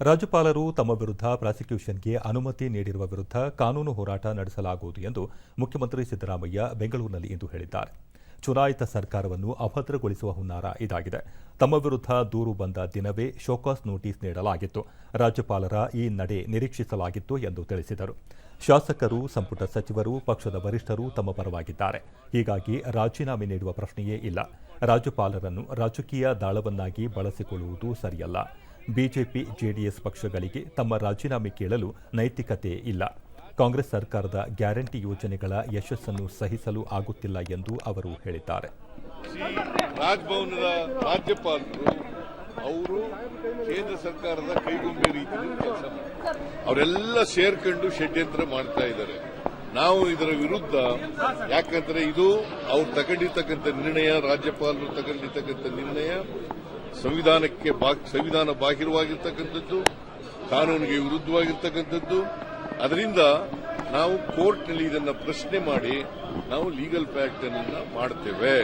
ರಾಜ್ಯಪಾಲರು ತಮ್ಮ ವಿರುದ್ಧ ಪ್ರಾಸಿಕ್ಯೂಷನ್ಗೆ ಅನುಮತಿ ನೀಡಿರುವ ವಿರುದ್ಧ ಕಾನೂನು ಹೋರಾಟ ನಡೆಸಲಾಗುವುದು ಎಂದು ಮುಖ್ಯಮಂತ್ರಿ ಸಿದ್ದರಾಮಯ್ಯ ಬೆಂಗಳೂರಿನಲ್ಲಿ ಇಂದು ಹೇಳಿದ್ದಾರೆ. ಚುನಾಯಿತ ಸರ್ಕಾರವನ್ನು ಅಭದ್ರಗೊಳಿಸುವ ಹುನ್ನಾರ ಇದಾಗಿದೆ. ತಮ್ಮ ವಿರುದ್ಧ ದೂರು ಬಂದ ದಿನವೇ ಶೋಕಾಸ್ ನೋಟಿಸ್ ನೀಡಲಾಗಿತ್ತು. ರಾಜ್ಯಪಾಲರ ಈ ನಡೆ ನಿರೀಕ್ಷಿಸಲಾಗಿತ್ತು ಎಂದು ತಿಳಿಸಿದರು. ಶಾಸಕರು, ಸಂಪುಟ ಸಚಿವರು, ಪಕ್ಷದ ವರಿಷ್ಠರು ತಮ್ಮ ಪರವಾಗಿದ್ದಾರೆ. ಹೀಗಾಗಿ ರಾಜೀನಾಮೆ ನೀಡುವ ಪ್ರಶ್ನೆಯೇ ಇಲ್ಲ. ರಾಜ್ಯಪಾಲರನ್ನು ರಾಜಕೀಯ ದಾಳವನ್ನಾಗಿ ಬಳಸಿಕೊಳ್ಳುವುದು ಸರಿಯಲ್ಲ. ಬಿಜೆಪಿ ಜೆಡಿಎಸ್ ಪಕ್ಷಗಳಿಗೆ ತಮ್ಮ ರಾಜೀನಾಮೆ ಕೇಳಲು ನೈತಿಕತೆ ಇಲ್ಲ. ಕಾಂಗ್ರೆಸ್ ಸರ್ಕಾರದ ಗ್ಯಾರಂಟಿ ಯೋಜನೆಗಳ ಯಶಸ್ಸನ್ನು ಸಹಿಸಲು ಆಗುತ್ತಿಲ್ಲ ಎಂದು ಅವರು ಹೇಳಿದ್ದಾರೆ. ರಾಜಭವನದ ರಾಜ್ಯಪಾಲರು, ಅವರು ಕೇಂದ್ರ ಸರ್ಕಾರದ ಕೈಗೊಂಬೆ ರೀತಿಯಲ್ಲಿ ಕೆಲಸ ಅವರೆಲ್ಲ ಸೇರ್ಕೊಂಡು ಷಡ್ಯಂತ್ರ ಮಾಡ್ತಾ ಇದ್ದಾರೆ. ನಾವು ಇದರ ವಿರುದ್ಧ, ಯಾಕಂದ್ರೆ ಇದು ಅವ್ರು ತಗೊಂಡಿರ್ತಕ್ಕಂಥ ನಿರ್ಣಯ, ರಾಜ್ಯಪಾಲರು ತಗೊಂಡಿರ್ತಕ್ಕಂಥ ನಿರ್ಣಯ ಸಂವಿಧಾನಕ್ಕೆ ಸಂವಿಧಾನ ಬಾಹಿರವಾಗಿರ್ತಕ್ಕಂಥದ್ದು, ಕಾನೂನಿಗೆ ವಿರುದ್ಧವಾಗಿರ್ತಕ್ಕಂಥದ್ದು. ಅದರಿಂದ ನಾವು ಕೋರ್ಟ್ನಲ್ಲಿ ಇದನ್ನು ಪ್ರಶ್ನೆ ಮಾಡಿ ನಾವು ಲೀಗಲ್ ಬ್ಯಾಟ್ ಅನ್ನು ಮಾಡ್ತೇವೆ.